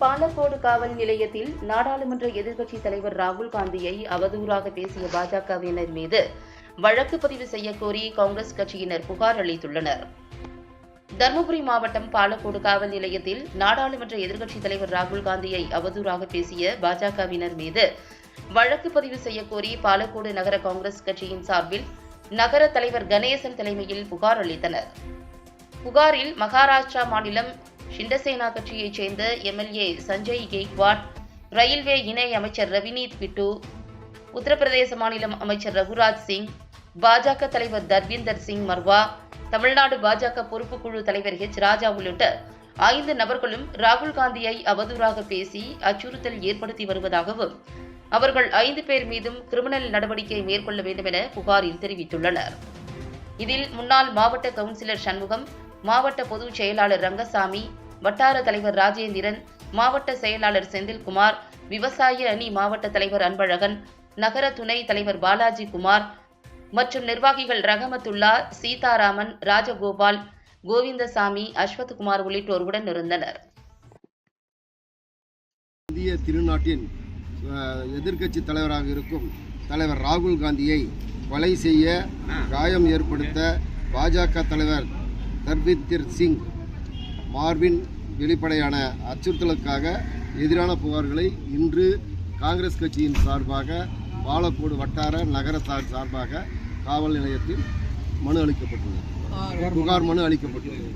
பாலக்கோடு காவல் நிலையத்தில் நாடாளுமன்ற எதிர்க்கட்சித் தலைவர் ராகுல் காந்தியை அவதூறாக பேசிய பாஜகவினர் மீது வழக்கு பதிவு செய்யக்கோரி காங்கிரஸ் கட்சியினர் புகார் அளித்துள்ளனர். தருமபுரி மாவட்டம் பாலக்கோடு காவல் நிலையத்தில் நாடாளுமன்ற எதிர்க்கட்சித் தலைவர் ராகுல் காந்தியை அவதூறாக பேசிய பாஜகவினர் மீது வழக்கு பதிவு செய்யக்கோரி பாலக்கோடு நகர காங்கிரஸ் கட்சியின் சார்பில் நகர தலைவர் கணேசன் தலைமையில் புகார் அளித்தனர். புகாரில் மகாராஷ்டிரா மாநிலம் ஷிண்டசேனா கட்சியைச் சேர்ந்த எம்எல்ஏ சஞ்சய் கெய்க்வாட் ரயில்வே இணை அமைச்சர் ரவினீத் பிட்டு உத்தரப்பிரதேச மாநிலம் அமைச்சர் ரகுராஜ் சிங் பாஜக தலைவர் தர்வீந்தர் சிங் மர்வா தமிழ்நாடு பாஜக பொறுப்புக்குழு தலைவர் ஹெச் ராஜா உள்ளிட்ட ஐந்து நபர்களும் ராகுல் காந்தியை அவதூறாக பேசி அச்சுறுத்தல் ஏற்படுத்தி வருவதாகவும் அவர்கள் ஐந்து பேர் மீதும் கிரிமினல் நடவடிக்கை மேற்கொள்ள வேண்டும் என புகாரில் தெரிவித்துள்ளனர். இதில் முன்னாள் மாவட்ட கவுன்சிலர் சண்முகம் மாவட்ட பொதுச் செயலாளர் ரங்கசாமி வட்டார தலைவர் ராஜேந்திரன் மாவட்ட செயலாளர் செந்தில்குமார் விவசாய அணி மாவட்ட தலைவர் அன்பழகன் நகர துணை தலைவர் பாலாஜி குமார் மற்றும் நிர்வாகிகள் ரஹமத்துல்லா சீதாராமன் ராஜகோபால் கோவிந்தசாமி அஸ்வத்குமார் உள்ளிட்டோர் உடன் இருந்தனர். இந்திய திருநாட்டின் எதிர்க்கட்சி தலைவராக இருக்கும் தலைவர் ராகுல் காந்தியை கொலை செய்ய காயம் ஏற்படுத்த பாஜக தலைவர் தர்பீந்தர் சிங் மார்பின் வெளிப்படையான அச்சுறுத்தலுக்காக எதிரான புகார்களை இன்று காங்கிரஸ் கட்சியின் சார்பாக பாலக்கோடு வட்டார நகர சார் சார்பாக காவல் நிலையத்தில் மனு அளிக்கப்பட்டுள்ளது. புகார் மனு அளிக்கப்பட்டுள்ளது.